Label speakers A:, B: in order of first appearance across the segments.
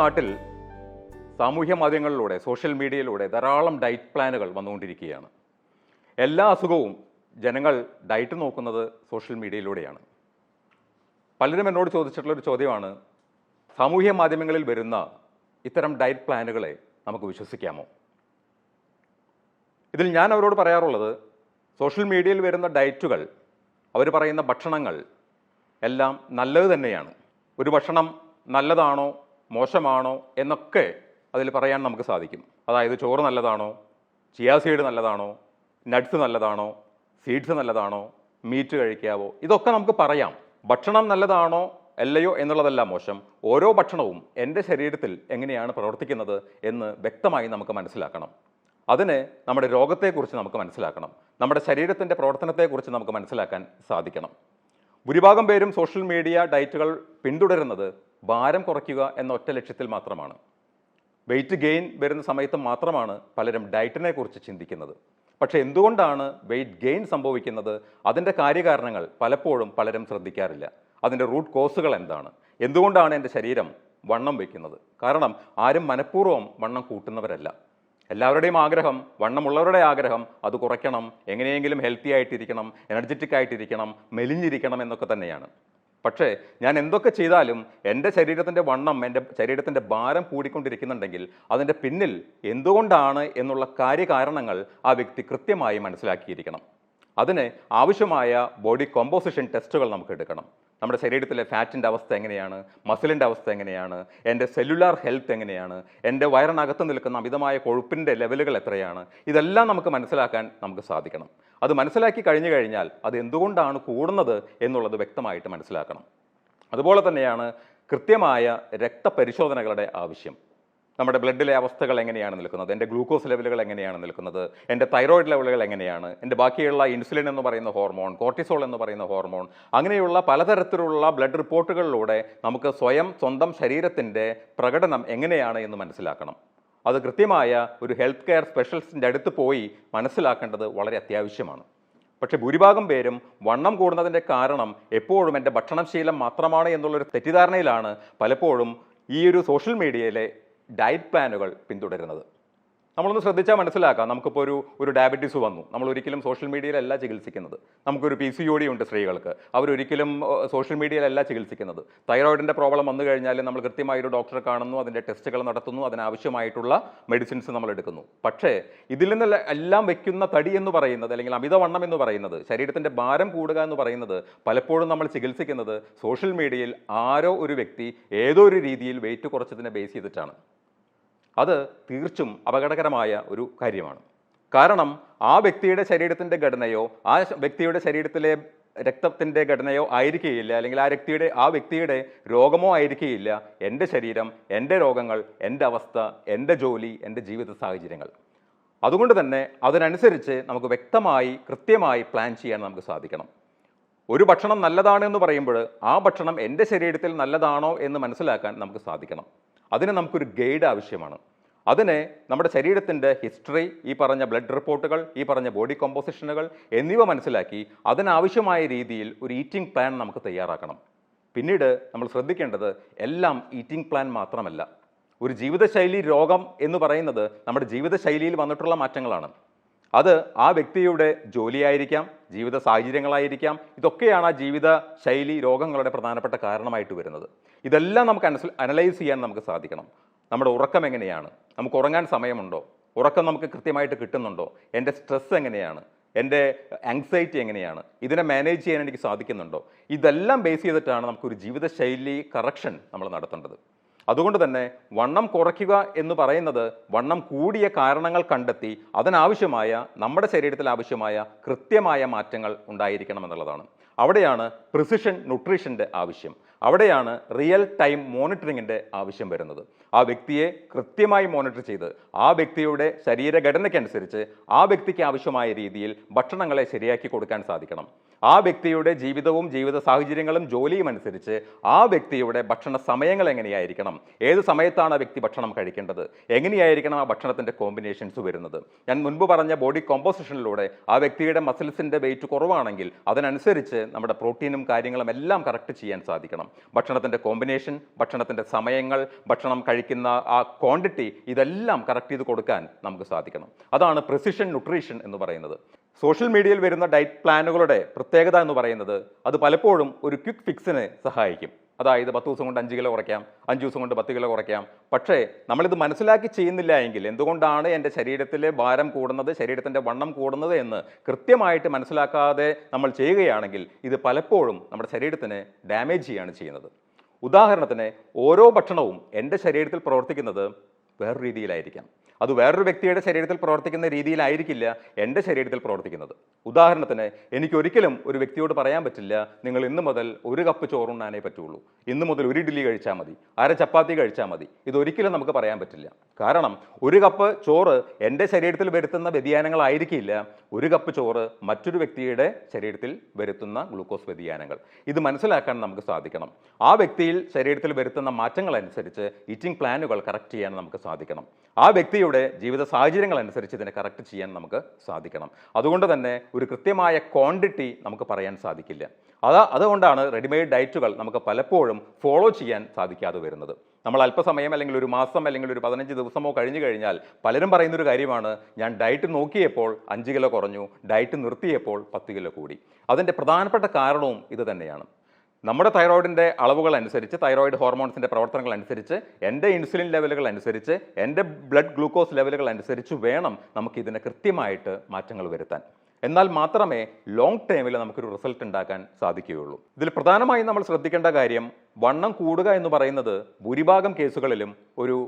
A: നാട്ടിൽ സാമൂഹ്യ മാധ്യമങ്ങളിലൂടെ സോഷ്യൽ മീഡിയയിലൂടെ ധാരാളം ഡയറ്റ് പ്ലാനുകൾ വന്നുകൊണ്ടിരിക്കുകയാണ്. എല്ലാ അസുഖവും ജനങ്ങൾ ഡയറ്റ് നോക്കുന്നത് സോഷ്യൽ മീഡിയയിലൂടെയാണ് പലരും എന്നോട് ചോദിച്ചിട്ടുള്ളൊരു ചോദ്യമാണ് സാമൂഹ്യ മാധ്യമങ്ങളിൽ വരുന്ന ഇത്തരം ഡയറ്റ് പ്ലാനുകളെ നമുക്ക് വിശ്വസിക്കാമോ? ഇതിൽ ഞാൻ അവരോട് പറയാറുള്ളത് സോഷ്യൽ മീഡിയയിൽ വരുന്ന ഡയറ്റുകൾ അവർ പറയുന്ന ഭക്ഷണങ്ങൾ എല്ലാം നല്ലത് തന്നെയാണ്. ഒരു ഭക്ഷണം നല്ലതാണോ മോശമാണോ എന്നൊക്കെ അതിൽ പറയാൻ നമുക്ക് സാധിക്കും. അതായത് ചോറ് നല്ലതാണോ? ചിയാ സീഡ് നല്ലതാണോ? നട്ട്സ് നല്ലതാണോ? സീഡ്സ് നല്ലതാണോ? മീറ്റ് കഴിക്കാവോ? ഇതൊക്കെ നമുക്ക് പറയാം. ഭക്ഷണം നല്ലതാണോ അല്ലയോ എന്നുള്ളതല്ല മോശം. ഓരോ ഭക്ഷണവും എന്റെ ശരീരത്തിൽ എങ്ങനെയാണ് പ്രവർത്തിക്കുന്നത് എന്ന് വ്യക്തമായി നമുക്ക് മനസ്സിലാക്കണം. അതിന് നമ്മുടെ രോഗത്തെക്കുറിച്ച് നമുക്ക് മനസ്സിലാക്കണം. നമ്മുടെ ശരീരത്തിന്റെ പ്രവർത്തനത്തെക്കുറിച്ച് നമുക്ക് മനസ്സിലാക്കാൻ സാധിക്കണം. ഭൂരിഭാഗം പേരും സോഷ്യൽ മീഡിയ ഡയറ്റുകൾ പിന്തുടരുന്നത് ഭാരം കുറയ്ക്കുക എന്ന ഒറ്റ ലക്ഷ്യത്തിൽ മാത്രമാണ്. വെയിറ്റ് ഗെയിൻ വരുന്ന സമയത്ത് മാത്രമാണ് പലരും ഡയറ്റിനെ കുറിച്ച് ചിന്തിക്കുന്നത്. പക്ഷേ എന്തുകൊണ്ടാണ് വെയിറ്റ് ഗെയിൻ സംഭവിക്കുന്നത്? അതിന്റെ കാര്യകാരണങ്ങൾ പലപ്പോഴും പലരും ശ്രദ്ധിക്കാറില്ല. അതിന്റെ റൂട്ട് കോസുകൾ എന്താണ്? എന്തുകൊണ്ടാണ് എന്റെ ശരീരം വണ്ണം വയ്ക്കുന്നത് കാരണം ആരും മനഃപൂർവം വണ്ണം കൂട്ടുന്നവരല്ല. എല്ലാവരുടെയും ആഗ്രഹം വണ്ണമുള്ളവരുടെ ആഗ്രഹം അത് കുറയ്ക്കണം എങ്ങനെയെങ്കിലും ഹെൽത്തി ആയിട്ടിരിക്കണം എനർജറ്റിക് ആയിട്ടിരിക്കണം മെലിഞ്ഞിരിക്കണം എന്നൊക്കെ തന്നെയാണ്. പക്ഷേ ഞാൻ എന്തൊക്കെ ചെയ്താലും എന്റെ ശരീരത്തിന്റെ വണ്ണം എന്റെ ശരീരത്തിന്റെ ഭാരം കൂടിക്കൊണ്ടിരിക്കുന്നുണ്ടെങ്കിൽ അതിന്റെ പിന്നിൽ എന്തുകൊണ്ടാണ് എന്നുള്ള കാര്യകാരണങ്ങൾ ആ വ്യക്തി കൃത്യമായി മനസ്സിലാക്കിയിരിക്കണം. അതിന് ആവശ്യമായ ബോഡി കോമ്പോസിഷൻ ടെസ്റ്റുകൾ നമുക്ക് എടുക്കണം. നമ്മുടെ ശരീരത്തിലെ ഫാറ്റിന്റെ അവസ്ഥ എങ്ങനെയാണ്? മസിലിന്റെ അവസ്ഥ എങ്ങനെയാണ്? എന്റെ സെല്ലുലാർ ഹെൽത്ത് എങ്ങനെയാണ്? എന്റെ വയറിനകത്ത് നിൽക്കുന്ന അമിതമായ കൊഴുപ്പിന്റെ ലെവലുകൾ എത്രയാണ്? ഇതെല്ലാം നമുക്ക് മനസ്സിലാക്കാൻ നമുക്ക് സാധിക്കണം. അത് മനസ്സിലാക്കി കഴിഞ്ഞു കഴിഞ്ഞാൽ അത് എന്തുകൊണ്ടാണ് കൂടുന്നത് എന്നുള്ളത് വ്യക്തമായിട്ട് മനസ്സിലാക്കണം. അതുപോലെ തന്നെയാണ് കൃത്യമായ രക്തപരിശോധനകളുടെ ആവശ്യം. നമ്മുടെ ബ്ലഡിലെ അവസ്ഥകൾ എങ്ങനെയാണ് നിൽക്കുന്നത്? എന്റെ ഗ്ലൂക്കോസ് ലെവലുകൾ എങ്ങനെയാണ് നിൽക്കുന്നത്? എന്റെ തൈറോയിഡ് ലെവലുകൾ എങ്ങനെയാണ്? എന്റെ ബാക്കിയുള്ള ഇൻസുലിൻ എന്ന് പറയുന്ന ഹോർമോൺ കോർട്ടിസോൾ എന്ന് പറയുന്ന ഹോർമോൺ അങ്ങനെയുള്ള പലതരത്തിലുള്ള ബ്ലഡ് റിപ്പോർട്ടുകളിലൂടെ നമുക്ക് സ്വയം സ്വന്തം ശരീരത്തിന്റെ പ്രകടനം എങ്ങനെയാണ് എന്ന് മനസ്സിലാക്കണം. അത് കൃത്യമായ ഒരു ഹെൽത്ത് കെയർ സ്പെഷ്യലിസ്റ്റിന്റെ അടുത്ത് പോയി മനസ്സിലാക്കേണ്ടത് വളരെ അത്യാവശ്യമാണ്. പക്ഷേ ഭൂരിഭാഗം പേരും വണ്ണം കൂടുന്നതിന്റെ കാരണം എപ്പോഴും എന്റെ ഭക്ഷണശീലം മാത്രമാണ് എന്നുള്ളൊരു തെറ്റിദ്ധാരണയിലാണ് പലപ്പോഴും ഈ ഒരു സോഷ്യൽ മീഡിയയിലെ ഡയറ്റ് പ്ലാനുകൾ പിന്തുടരുന്നത്. നമ്മളൊന്ന് ശ്രദ്ധിച്ചാൽ മനസ്സിലാക്കാം. നമുക്കിപ്പോൾ ഒരു ഒരു ഡയബറ്റീസ് വന്നു. നമ്മൾ ഒരിക്കലും സോഷ്യൽ മീഡിയയിലല്ല ചികിത്സിക്കുന്നത്. നമുക്കൊരു പി സി ഒ ഡി ഉണ്ട് സ്ത്രീകൾക്ക്. അവരൊരിക്കലും സോഷ്യൽ മീഡിയയിലല്ല ചികിത്സിക്കുന്നത്. തൈറോയിഡിന്റെ പ്രോബ്ലം വന്നു കഴിഞ്ഞാൽ നമ്മൾ കൃത്യമായി ഒരു ഡോക്ടറെ കാണുന്നു അതിന്റെ ടെസ്റ്റുകൾ നടത്തുന്നു അതിനാവശ്യമായിട്ടുള്ള മെഡിസിൻസ് നമ്മൾ എടുക്കുന്നു. പക്ഷേ ഇതിൽ നിന്ന് എല്ലാം വയ്ക്കുന്ന തടി എന്ന് പറയുന്നത് അല്ലെങ്കിൽ അമിതവണ്ണം എന്ന് പറയുന്നത് ശരീരത്തിന്റെ ഭാരം കൂടുക എന്ന് പറയുന്നത് പലപ്പോഴും നമ്മൾ ചികിത്സിക്കുന്നത് സോഷ്യൽ മീഡിയയിൽ ആരോ ഒരു വ്യക്തി ഏതോ ഒരു രീതിയിൽ വെയിറ്റ് കുറച്ചതിനെ ബേസ് ചെയ്തിട്ടാണ്. അത് തീർച്ചും അപകടകരമായ ഒരു കാര്യമാണ്. കാരണം ആ വ്യക്തിയുടെ ശരീരത്തിന്റെ ഘടനയോ ആ വ്യക്തിയുടെ ശരീരത്തിലെ രക്തത്തിന്റെ ഘടനയോ ആയിരിക്കുകയില്ല അല്ലെങ്കിൽ ആ വ്യക്തിയുടെ ആ വ്യക്തിയുടെ രോഗമോ ആയിരിക്കുകയില്ല. എന്റെ ശരീരം എന്റെ രോഗങ്ങൾ എന്റെ അവസ്ഥ എന്റെ ജോലി എന്റെ ജീവിത സാഹചര്യങ്ങൾ. അതുകൊണ്ട് തന്നെ അതിനനുസരിച്ച് നമുക്ക് വ്യക്തമായി കൃത്യമായി പ്ലാൻ ചെയ്യാൻ നമുക്ക് സാധിക്കണം. ഒരു ഭക്ഷണം നല്ലതാണ് എന്ന് പറയുമ്പോൾ ആ ഭക്ഷണം എന്റെ ശരീരത്തിൽ നല്ലതാണോ എന്ന് മനസ്സിലാക്കാൻ നമുക്ക് സാധിക്കണം. അതിന് നമുക്കൊരു ഗൈഡ് ആവശ്യമാണ്. അതിന് നമ്മുടെ ശരീരത്തിന്റെ ഹിസ്റ്ററി ഈ പറഞ്ഞ ബ്ലഡ് റിപ്പോർട്ടുകൾ ഈ പറഞ്ഞ ബോഡി കോമ്പോസിഷനുകൾ എന്നിവ മനസ്സിലാക്കി അതിനാവശ്യമായ രീതിയിൽ ഒരു ഈറ്റിംഗ് പ്ലാൻ നമുക്ക് തയ്യാറാക്കണം. പിന്നീട് നമ്മൾ ശ്രദ്ധിക്കേണ്ടത് എല്ലാം ഈറ്റിംഗ് പ്ലാൻ മാത്രമല്ല. ഒരു ജീവിതശൈലി രോഗം എന്ന് പറയുന്നത് നമ്മുടെ ജീവിതശൈലിയിൽ വന്നിട്ടുള്ള മാറ്റങ്ങളാണ്. അത് ആ വ്യക്തിയുടെ ജോലിയായിരിക്കാം ജീവിത സാഹചര്യങ്ങളായിരിക്കാം ഇതൊക്കെയാണ് ആ ജീവിത ശൈലി രോഗങ്ങളുടെ പ്രധാനപ്പെട്ട കാരണമായിട്ട് വരുന്നത്. ഇതെല്ലാം നമുക്ക് അനലൈസ് ചെയ്യാൻ നമുക്ക് സാധിക്കണം. നമ്മുടെ ഉറക്കം എങ്ങനെയാണ്? നമുക്ക് ഉറങ്ങാൻ സമയമുണ്ടോ? ഉറക്കം നമുക്ക് കൃത്യമായിട്ട് കിട്ടുന്നുണ്ടോ? എന്റെ സ്ട്രെസ് എങ്ങനെയാണ്? എന്റെ ആങ്സൈറ്റി എങ്ങനെയാണ്? ഇതിനെ മാനേജ് ചെയ്യാൻ എനിക്ക് സാധിക്കുന്നുണ്ടോ? ഇതെല്ലാം ബേസ് ചെയ്തിട്ടാണ് നമുക്കൊരു ജീവിതശൈലി കറക്ഷൻ നമ്മൾ നടത്തേണ്ടത്. അതുകൊണ്ട് തന്നെ വണ്ണം കുറയ്ക്കുക എന്ന് പറയുന്നത് വണ്ണം കൂടിയ കാരണങ്ങൾ കണ്ടെത്തി അതിനാവശ്യമായ നമ്മുടെ ശരീരത്തിൽ ആവശ്യമായ കൃത്യമായ മാറ്റങ്ങൾ ഉണ്ടായിരിക്കണം എന്നുള്ളതാണ്. അവിടെയാണ് പ്രിസിഷൻ ന്യൂട്രീഷന്റെ ആവശ്യം. അവിടെയാണ് റിയൽ ടൈം മോണിറ്ററിങ്ങിന്റെ ആവശ്യം വരുന്നത്. ആ വ്യക്തിയെ കൃത്യമായി മോണിറ്റർ ചെയ്ത് ആ വ്യക്തിയുടെ ശരീരഘടനയ്ക്കനുസരിച്ച് ആ വ്യക്തിക്ക് ആവശ്യമായ രീതിയിൽ ഭക്ഷണങ്ങളെ ശരിയാക്കി കൊടുക്കാൻ സാധിക്കണം. ആ വ്യക്തിയുടെ ജീവിതവും ജീവിത സാഹചര്യങ്ങളും ജോലിയും അനുസരിച്ച് ആ വ്യക്തിയുടെ ഭക്ഷണ സമയങ്ങൾ എങ്ങനെയായിരിക്കണം? ഏത് സമയത്താണ് ആ വ്യക്തി ഭക്ഷണം കഴിക്കേണ്ടത്? എങ്ങനെയായിരിക്കണം ആ ഭക്ഷണത്തിന്റെ കോമ്പിനേഷൻസ് വരുന്നത്? ഞാൻ മുൻപ് പറഞ്ഞ ബോഡി കോമ്പോസിഷനിലൂടെ ആ വ്യക്തിയുടെ മസിൽസിന്റെ വെയിറ്റ് കുറവാണെങ്കിൽ അതിനനുസരിച്ച് നമ്മുടെ പ്രോട്ടീനും കാര്യങ്ങളും എല്ലാം കറക്റ്റ് ചെയ്യാൻ സാധിക്കണം. ഭക്ഷണത്തിന്റെ കോമ്പിനേഷൻ ഭക്ഷണത്തിന്റെ സമയങ്ങൾ ഭക്ഷണം കഴിക്കുന്ന ആ ക്വാണ്ടിറ്റി ഇതെല്ലാം കറക്റ്റ് ചെയ്ത് കൊടുക്കാൻ നമുക്ക് സാധിക്കണം. അതാണ് പ്രിസിഷൻ ന്യൂട്രീഷൻ എന്ന് പറയുന്നത്. സോഷ്യൽ മീഡിയയിൽ വരുന്ന ഡയറ്റ് പ്ലാനുകളുടെ പ്രത്യേകത എന്ന് പറയുന്നത് അത് പലപ്പോഴും ഒരു ക്വിക്ക് ഫിക്സിന് സഹായിക്കും. അതായത് പത്ത് ദിവസം കൊണ്ട് അഞ്ച് കിലോ കുറയ്ക്കാം അഞ്ച് ദിവസം കൊണ്ട് പത്ത് കിലോ കുറയ്ക്കാം. പക്ഷേ നമ്മളിത് മനസ്സിലാക്കി ചെയ്യുന്നില്ല എങ്കിൽ എന്തുകൊണ്ടാണ് എന്റെ ശരീരത്തിലെ ഭാരം കൂടുന്നത് ശരീരത്തിന്റെ വണ്ണം കൂടുന്നത് എന്ന് കൃത്യമായിട്ട് മനസ്സിലാക്കാതെ നമ്മൾ ചെയ്യുകയാണെങ്കിൽ ഇത് പലപ്പോഴും നമ്മുടെ ശരീരത്തിന് ഡാമേജ് ചെയ്യുകയാണ് ചെയ്യുന്നത്. ഉദാഹരണത്തിന് ഓരോ ഭക്ഷണവും എന്റെ ശരീരത്തിൽ പ്രവർത്തിക്കുന്നത് വേറൊരു രീതിയിലായിരിക്കാം. അത് വേറൊരു വ്യക്തിയുടെ ശരീരത്തിൽ പ്രവർത്തിക്കുന്ന രീതിയിലായിരിക്കില്ല എന്റെ ശരീരത്തിൽ പ്രവർത്തിക്കുന്നത്. ഉദാഹരണത്തിന് എനിക്ക് ഒരിക്കലും ഒരു വ്യക്തിയോട് പറയാൻ പറ്റില്ല നിങ്ങൾ ഇന്ന് മുതൽ ഒരു കപ്പ് ചോറുണ്ണാനേ പറ്റുള്ളൂ. ഇന്ന് മുതൽ ഒരു ഇഡ്ഡലി കഴിച്ചാൽ മതി അര ചപ്പാത്തി കഴിച്ചാൽ മതി. ഇതൊരിക്കലും നമുക്ക് പറയാൻ പറ്റില്ല. കാരണം ഒരു കപ്പ് ചോറ് എന്റെ ശരീരത്തിൽ വരുത്തുന്ന വ്യതിയാനങ്ങളായിരിക്കില്ല ഒരു കപ്പ് ചോറ് മറ്റൊരു വ്യക്തിയുടെ ശരീരത്തിൽ വരുത്തുന്ന ഗ്ലൂക്കോസ് വ്യതിയാനങ്ങൾ. ഇത് മനസ്സിലാക്കാൻ നമുക്ക് സാധിക്കണം. ആ വ്യക്തിയിൽ ശരീരത്തിൽ വരുത്തുന്ന മാറ്റങ്ങൾ അനുസരിച്ച് ഈറ്റിംഗ് പ്ലാനുകൾ കറക്റ്റ് ചെയ്യാൻ നമുക്ക് സാധിക്കണം. ആ വ്യക്തിയുടെ ജീവിത സാഹചര്യങ്ങൾ അനുസരിച്ച് ഇതിനെ കറക്റ്റ് ചെയ്യാൻ നമുക്ക് സാധിക്കണം. അതുകൊണ്ട് തന്നെ ഒരു കൃത്യമായ ക്വാണ്ടിറ്റി നമുക്ക് പറയാൻ സാധിക്കില്ല. അതാ അതുകൊണ്ടാണ് റെഡിമെയ്ഡ് ഡയറ്റുകൾ നമുക്ക് പലപ്പോഴും ഫോളോ ചെയ്യാൻ സാധിക്കാതെ വരുന്നത്. നമ്മൾ അല്പസമയം അല്ലെങ്കിൽ ഒരു മാസം അല്ലെങ്കിൽ ഒരു പതിനഞ്ച് ദിവസമോ കഴിഞ്ഞു കഴിഞ്ഞാൽ പലരും പറയുന്നൊരു കാര്യമാണ് ഞാൻ ഡയറ്റ് നോക്കിയപ്പോൾ അഞ്ച് കിലോ കുറഞ്ഞു ഡയറ്റ് നിർത്തിയപ്പോൾ പത്ത് കിലോ കൂടി. അതിന്റെ പ്രധാനപ്പെട്ട കാരണവും ഇത് തന്നെയാണ്. നമ്മുടെ തൈറോയിഡിന്റെ അളവുകൾ അനുസരിച്ച് തൈറോയിഡ് ഹോർമോൺസിന്റെ പ്രവർത്തനങ്ങൾ അനുസരിച്ച് എന്റെ ഇൻസുലിൻ ലെവലുകൾ അനുസരിച്ച് എന്റെ ബ്ലഡ് ഗ്ലൂക്കോസ് ലെവലുകൾ അനുസരിച്ച് വേണം നമുക്ക് ഇതിന് കൃത്യമായിട്ട് മാറ്റങ്ങൾ വരുത്താൻ. എന്നാൽ മാത്രമേ ലോങ് ടേമിൽ നമുക്കൊരു റിസൾട്ട് ഉണ്ടാക്കാൻ സാധിക്കുകയുള്ളൂ. ഇതിൽ പ്രധാനമായും നമ്മൾ ശ്രദ്ധിക്കേണ്ട കാര്യം വണ്ണം കൂടുക എന്ന് പറയുന്നത് ഭൂരിഭാഗം കേസുകളിലും ഒരു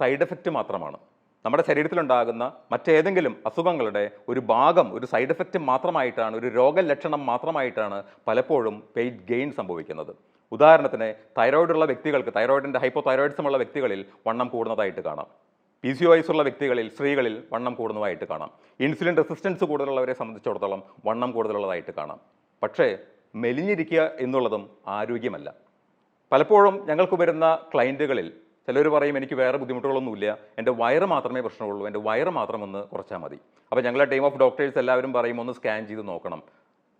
A: സൈഡ് എഫക്റ്റ് മാത്രമാണ്. നമ്മുടെ ശരീരത്തിലുണ്ടാകുന്ന മറ്റേതെങ്കിലും അസുഖങ്ങളുടെ ഒരു ഭാഗം ഒരു സൈഡ് എഫക്റ്റ് മാത്രമായിട്ടാണ് ഒരു രോഗലക്ഷണം മാത്രമായിട്ടാണ് പലപ്പോഴും വെയിറ്റ് ഗെയിൻ സംഭവിക്കുന്നത്. ഉദാഹരണത്തിന് തൈറോയിഡുള്ള വ്യക്തികൾക്ക് തൈറോയിഡിന്റെ ഹൈപ്പോ തൈറോയിഡ്സും ഉള്ള വ്യക്തികളിൽ വണ്ണം കൂടുന്നതായിട്ട് കാണാം. പി സി ഒ ഉള്ള വ്യക്തികളിൽ സ്ത്രീകളിൽ വണ്ണം കൂടുന്നതായിട്ട് കാണാം. ഇൻസുലിൻ റെസിസ്റ്റൻസ് കൂടുതലുള്ളവരെ സംബന്ധിച്ചിടത്തോളം വണ്ണം കൂടുതലുള്ളതായിട്ട് കാണാം. പക്ഷേ മെലിഞ്ഞിരിക്കുക എന്നുള്ളതും ആരോഗ്യമല്ല. പലപ്പോഴും ഞങ്ങൾക്ക് വരുന്ന ക്ലയന്റുകളിൽ ചിലർ പറയും എനിക്ക് വേറെ ബുദ്ധിമുട്ടുകളൊന്നുമില്ല. എന്റെ വയറ് മാത്രമേ പ്രശ്നമുള്ളൂ. എന്റെ വയറ് മാത്രം ഒന്ന് കുറച്ചാൽ മതി. അപ്പോൾ ഞങ്ങളെ ടീം ഓഫ് ഡോക്ടേഴ്സ് എല്ലാവരും പറയും ഒന്ന് സ്കാൻ ചെയ്ത് നോക്കണം.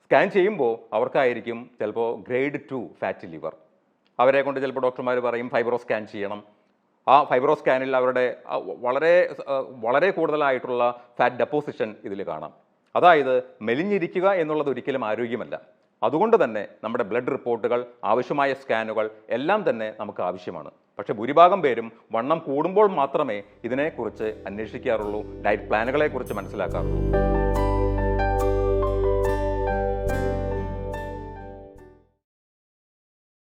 A: സ്കാൻ ചെയ്യുമ്പോൾ അവർക്കായിരിക്കും ചിലപ്പോൾ ഗ്രേഡ് ടു ഫാറ്റ് ലിവർ. അവരെ കൊണ്ട് ചിലപ്പോൾ ഡോക്ടർമാർ പറയും ഫൈബ്രോ സ്കാൻ ചെയ്യണം. ആ ഫൈബ്രോ സ്കാനിൽ അവരുടെ വളരെ വളരെ കൂടുതലായിട്ടുള്ള ഫാറ്റ് ഡെപ്പോസിഷൻ ഇതിൽ കാണാം. അതായത് മെലിഞ്ഞിരിക്കുക എന്നുള്ളത് ഒരിക്കലും ആരോഗ്യമല്ല. അതുകൊണ്ട് തന്നെ നമ്മുടെ ബ്ലഡ് റിപ്പോർട്ടുകൾ ആവശ്യമായ സ്കാനുകൾ എല്ലാം തന്നെ നമുക്ക് ആവശ്യമാണ്. പക്ഷേ ഭൂരിഭാഗം പേരും വണ്ണം കൂടുമ്പോൾ മാത്രമേ ഇതിനെക്കുറിച്ച് അന്വേഷിക്കാറുള്ളൂ ഡയറ്റ് പ്ലാനുകളെക്കുറിച്ച് മനസ്സിലാക്കാറുള്ളൂ.